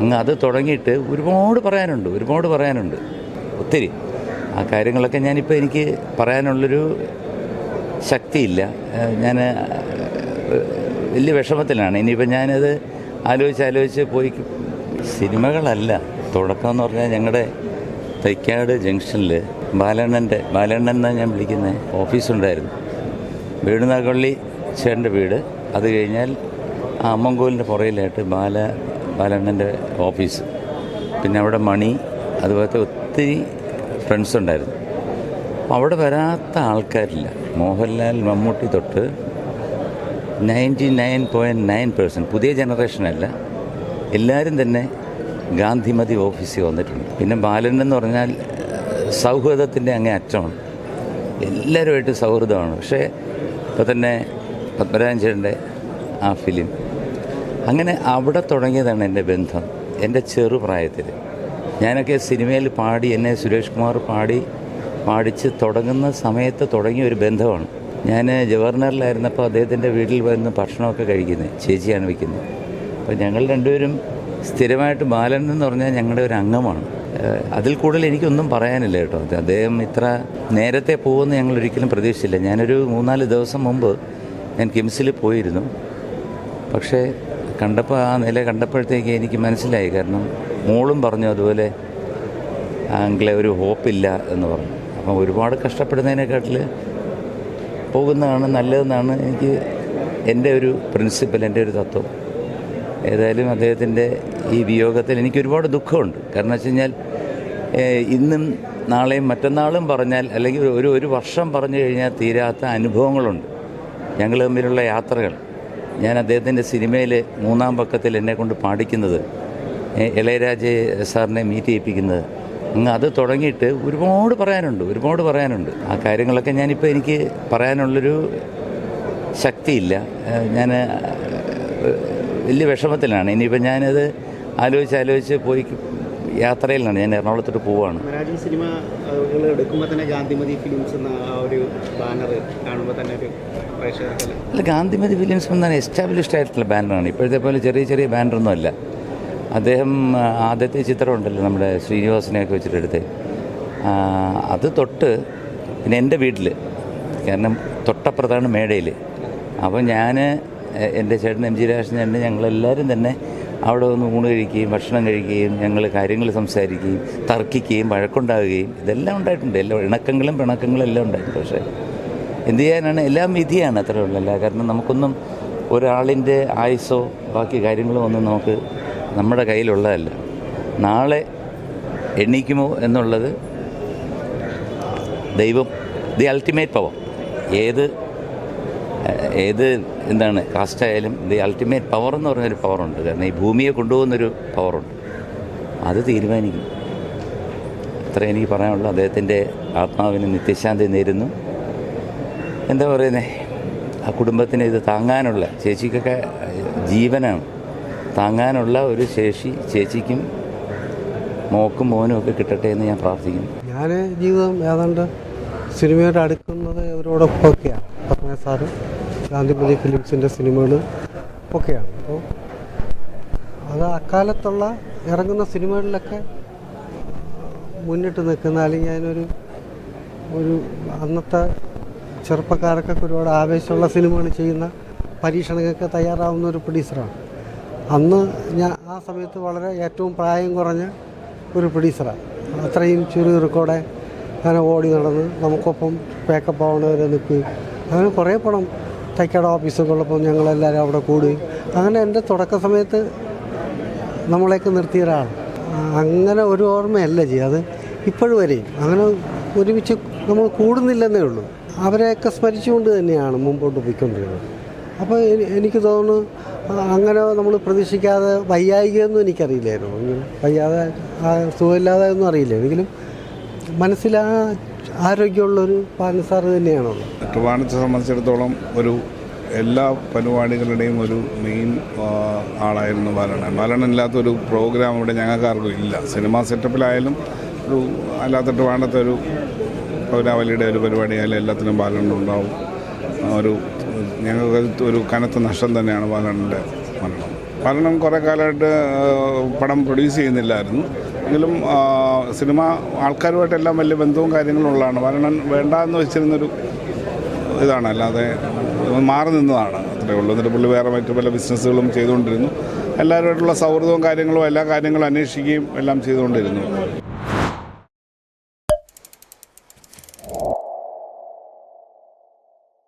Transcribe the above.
അങ്ങ് അത് തുടങ്ങിയിട്ട് ഒരുപാട് പറയാനുണ്ട് ഒരുപാട് പറയാനുണ്ട്. ഒത്തിരി. ആ കാര്യങ്ങളൊക്കെ ഞാനിപ്പോൾ എനിക്ക് പറയാനുള്ളൊരു ശക്തിയില്ല. ഞാൻ വലിയ വിഷമത്തിലാണ്. ഇനിയിപ്പോൾ ഞാനത് ആലോചിച്ച് ആലോചിച്ച് പോയി സിനിമകളല്ല. തുടക്കം എന്ന് പറഞ്ഞാൽ ഞങ്ങളുടെ തൈക്കാട് ജംഗ്ഷനിൽ ബാലണ്ണന്റെ ബാലണ്ണൻ എന്നാണ് ഞാൻ വിളിക്കുന്നത് ഓഫീസുണ്ടായിരുന്നു. വേണുനാഗള്ളി ചേട്ടന്റെ വീട്. അത് കഴിഞ്ഞാൽ ആ അമ്മങ്കോലിന്റെ പുറയിലായിട്ട് ബാല ബാലണ്ണന്റെ ഓഫീസ്. പിന്നെ അവിടെ മണി അതുപോലത്തെ ഒത്തിരി ഫ്രണ്ട്സ് ഉണ്ടായിരുന്നു. അവിടെ വരാത്ത ആൾക്കാരില്ല. മോഹൻലാൽ മമ്മൂട്ടി തൊട്ട് ninety nine point nine percent പുതിയ ജനറേഷനല്ല എല്ലാവരും തന്നെ ഗാന്ധിമതി ഓഫീസിൽ വന്നിട്ടുണ്ട്. പിന്നെ ബാലൻ എന്ന് പറഞ്ഞാൽ സൗഹൃദത്തിന്റെ അങ്ങേ അറ്റമാണ്. എല്ലാവരുമായിട്ട് സൗഹൃദമാണ്. പക്ഷേ ഇപ്പോൾ തന്നെ പത്മരാജൻ ചേട്ടന്റെ ആ ഫിലിം അങ്ങനെ അവിടെ തുടങ്ങിയതാണ് എന്റെ ബന്ധം എന്റെ ചെറുപ്രായത്തിൽ ഞാനൊക്കെ സിനിമയിൽ പാടി എന്നെ സുരേഷ് കുമാർ പാടി പാടിച്ച് തുടങ്ങുന്ന സമയത്ത് തുടങ്ങിയ ഒരു ബന്ധമാണ്. ഞാൻ ഗവർണറിലായിരുന്നപ്പോൾ അദ്ദേഹത്തിന്റെ വീട്ടിൽ വന്ന് ഭക്ഷണമൊക്കെ കഴിക്കുന്നത് ചേച്ചിയാണ് വയ്ക്കുന്നത് അപ്പോൾ ഞങ്ങൾ രണ്ടുപേരും സ്ഥിരമായിട്ട് ബാലൻ എന്ന് പറഞ്ഞാൽ ഞങ്ങളുടെ ഒരു അംഗമാണ്. അതിൽ കൂടുതൽ എനിക്കൊന്നും പറയാനില്ല കേട്ടോ. അദ്ദേഹം ഇത്ര നേരത്തെ പോകുമെന്ന് ഞങ്ങൾ ഒരിക്കലും പ്രതീക്ഷിച്ചില്ല. ഞാനൊരു മൂന്നാൽ ദിവസം മുമ്പ് ഞാൻ കിംസിൽ പോയിരുന്നു. പക്ഷേ കണ്ടപ്പോൾ ആ നില കണ്ടപ്പോഴത്തേക്ക് എനിക്ക് മനസ്സിലായി. കാരണം മോളും പറഞ്ഞു അതുപോലെ ആങ്കിളെ ഒരു ഹോപ്പില്ല എന്ന് പറഞ്ഞു. അപ്പം ഒരുപാട് കഷ്ടപ്പെടുന്നതിനെക്കാട്ടിൽ പോകുന്നതാണ് നല്ലതെന്നാണ് എനിക്ക് എന്റെ ഒരു പ്രിൻസിപ്പൽ എന്റെ ഒരു തത്വം. ഏതായാലും അദ്ദേഹത്തിന്റെ ഈ വിയോഗത്തിൽ എനിക്ക് ഒരുപാട് ദുഃഖമുണ്ട്. കാരണം വെച്ച് കഴിഞ്ഞാൽ ഇന്നും നാളെയും മറ്റന്നാളും പറഞ്ഞാൽ അല്ലെങ്കിൽ ഒരു ഒരു വർഷം പറഞ്ഞു കഴിഞ്ഞാൽ തീരാത്ത അനുഭവങ്ങളുണ്ട്. ഞങ്ങൾ തമ്മിലുള്ള യാത്രകൾ. ഞാൻ അദ്ദേഹത്തിന്റെ സിനിമയിൽ മൂന്നാം പക്കത്തിൽ എന്നെ കൊണ്ട് പാടിക്കുന്നത് ഇളയരാജ സാറിനെ മീറ്റ് ചെയ്യിപ്പിക്കുന്നത്. അങ്ങ് അത് തുടങ്ങിയിട്ട് ഒരുപാട് പറയാനുണ്ട് ഒരുപാട് പറയാനുണ്ട്. ആ കാര്യങ്ങളൊക്കെ ഞാനിപ്പോൾ എനിക്ക് പറയാനുള്ളൊരു ശക്തിയില്ല. ഞാൻ വലിയ വിഷമത്തിലാണ്. ഇനിയിപ്പോൾ ഞാനത് ആലോചിച്ച് ആലോചിച്ച് പോയി യാത്രയിലാണ്. ഞാൻ എറണാകുളത്തോട്ട് പോവാണ്. മലയാളം സിനിമ എടുക്കുമ്പോൾ തന്നെ ഗാന്ധിമതി ഫിലിംസ് എന്ന ആ ഒരു ബാനർ കാണുമ്പോൾ തന്നെ ഒരു അല്ല ഗാന്ധിമതി ഫിലിംസ് എന്നാണ് എസ്റ്റാബ്ലിഷ്ഡ് ആയിട്ടുള്ള ബാനറാണ് ഇപ്പോഴത്തെ പോലെ ചെറിയ ചെറിയ ബാനറൊന്നും അല്ല. അദ്ദേഹം ആദ്യത്തെ ചിത്രം ഉണ്ടല്ലോ നമ്മുടെ ശ്രീനിവാസനെയൊക്കെ വെച്ചിട്ടെടുത്ത് അത് തൊട്ട് പിന്നെ എന്റെ വീട്ടിൽ കാരണം തൊട്ടപ്പുറത്താണ് മേടയിൽ അപ്പോൾ ഞാൻ എന്റെ ചേട്ടൻ എം ജി രാജൻ ഞങ്ങളെല്ലാവരും തന്നെ അവിടെ വന്ന് ഊണ് കഴിക്കുകയും ഭക്ഷണം കഴിക്കുകയും ഞങ്ങൾ കാര്യങ്ങൾ സംസാരിക്കുകയും തർക്കിക്കുകയും വഴക്കുണ്ടാവുകയും ഇതെല്ലാം ഉണ്ടായിട്ടുണ്ട്. എല്ലാ ഇണക്കങ്ങളും പിണക്കങ്ങളും എല്ലാം ഉണ്ടായിട്ടുണ്ട്. പക്ഷേ എന്ത് ചെയ്യാനാണ്? എല്ലാം വിധിയാണ് അത്രേ ഉള്ളല്ല കാരണം നമുക്കൊന്നും ഒരാളിന്റെ ആയുസോ ബാക്കി കാര്യങ്ങളോ ഒന്നും നമുക്ക് നമ്മുടെ കയ്യിലുള്ളതല്ല. നാളെ എണീക്കുമോ എന്നുള്ളത് ദൈവം ദി അൾട്ടിമേറ്റ് പവർ. ഏത് ഏത് എന്താണ് കാസ്റ്റായാലും ദി അൾട്ടിമേറ്റ് പവർ എന്ന് പറഞ്ഞൊരു പവറുണ്ട് കാരണം ഈ ഭൂമിയെ കൊണ്ടുപോകുന്നൊരു പവറുണ്ട് അത് തീരുമാനിക്കും. അത്ര എനിക്ക് പറയാനുള്ളൂ. അദ്ദേഹത്തിന്റെ ആത്മാവിന് നിത്യശാന്തി നേരുന്നു. എന്താ പറയുന്നത് ആ കുടുംബത്തിന് ഇത് താങ്ങാനുള്ള ചേച്ചിക്കൊക്കെ ജീവനാണ്. താങ്ങാനുള്ള ഒരു ശേഷി ചേച്ചിക്കും മോക്കും മോനും ഒക്കെ കിട്ടട്ടെ എന്ന് ഞാൻ പ്രാർത്ഥിക്കുന്നു. ഞാൻ ജീവിതം ഏതാണ്ട് സിനിമയോട് അടുക്കുന്നത് ഇവരോടൊപ്പമൊക്കെയാണ്. പത്മനാഭ സാറ് ഗാന്ധിമതി ഫിലിംസിന്റെ സിനിമകൾ ഒക്കെയാണ്. അപ്പോൾ അത് അക്കാലത്തുള്ള ഇറങ്ങുന്ന സിനിമകളിലൊക്കെ മുന്നിട്ട് നിൽക്കുന്ന അല്ലെങ്കിൽ അതിനൊരു ഒരു അന്നത്തെ ചെറുപ്പക്കാരൊക്കെ ഒരുപാട് ആവേശമുള്ള സിനിമകൾ ചെയ്യുന്ന പരീക്ഷണങ്ങൾക്ക് തയ്യാറാവുന്ന ഒരു പ്രൊഡ്യൂസറാണ്. അന്ന് ഞാൻ ആ സമയത്ത് വളരെ ഏറ്റവും പ്രായം കുറഞ്ഞ ഒരു പ്രൊഡ്യൂസറാണ്. അത്രയും ചുരുക്കോടെ അങ്ങനെ ഓടി നടന്ന് നമുക്കൊപ്പം പേക്കപ്പ് ആവണവരെ നിൽക്കുകയും അങ്ങനെ കുറേ പണം തൈക്കാട് ഓഫീസുകളൊപ്പം ഞങ്ങളെല്ലാവരും അവിടെ കൂടുകയും. അങ്ങനെ എന്റെ തുടക്ക സമയത്ത് നമ്മളെയൊക്കെ നിർത്തിയ ഒരാൾ. അങ്ങനെ ഒരു ഓർമ്മയല്ല ചെയ്യുക അത് ഇപ്പോഴും വരെയും. അങ്ങനെ ഒരുമിച്ച് നമ്മൾ കൂടുന്നില്ലെന്നേ ഉള്ളൂ. അവരെയൊക്കെ സ്മരിച്ചുകൊണ്ട് തന്നെയാണ് മുമ്പോട്ട് പോയിക്കൊണ്ടിരുന്നത്. അപ്പോൾ എനിക്ക് തോന്നുന്നു അങ്ങനെ നമ്മൾ പ്രതീക്ഷിക്കാതെ വയ്യായികയൊന്നും എനിക്കറിയില്ലായിരുന്നു. അങ്ങനെ വയ്യാതെ സുഖമില്ലാതെ ഒന്നും അറിയില്ല. എങ്കിലും മനസ്സിൽ ആ ആരോഗ്യമുള്ളൊരു പാനസാറ് തന്നെയാണുള്ളത്. ട്രിവാണത്തെ സംബന്ധിച്ചിടത്തോളം ഒരു എല്ലാ പരിപാടികളുടെയും ഒരു മെയിൻ ആളായിരുന്നു ബാലണ്ണൻ. ബാലണ്ണനില്ലാത്തൊരു പ്രോഗ്രാം ഇവിടെ ഞങ്ങൾക്കാർക്കും ഇല്ല. സിനിമാ സെറ്റപ്പിലായാലും ഒരു അല്ലാത്ത വേണ്ടത്തെ ഒരു പൗരാവലിയുടെ ഒരു പരിപാടിയായാലും എല്ലാത്തിനും ബാലണ്ണൻ ഉണ്ടാവും. ഒരു ഞങ്ങൾക്ക് ഒരു കനത്ത നഷ്ടം തന്നെയാണ് ബാലണ്ണന്റെ മരണം. കാരണം കുറേ കാലമായിട്ട് പടം പ്രൊഡ്യൂസ് ചെയ്യുന്നില്ലായിരുന്നു. എങ്കിലും സിനിമ ആൾക്കാരുമായിട്ടെല്ലാം വലിയ ബന്ധവും കാര്യങ്ങളും ഉള്ളതാണ്. കാരണം വേണ്ട എന്ന് വെച്ചിരുന്നൊരു ഇതാണ്. അല്ലാതെ മാറി നിന്നതാണ്. അത്രേ ഉള്ളൂ. എന്നിട്ട് പുള്ളി വേറെ മറ്റു പല ബിസിനസ്സുകളും ചെയ്തുകൊണ്ടിരുന്നു. എല്ലാവരുമായിട്ടുള്ള സൗഹൃദവും കാര്യങ്ങളും എല്ലാ കാര്യങ്ങളും അന്വേഷിക്കുകയും എല്ലാം ചെയ്തുകൊണ്ടിരുന്നു.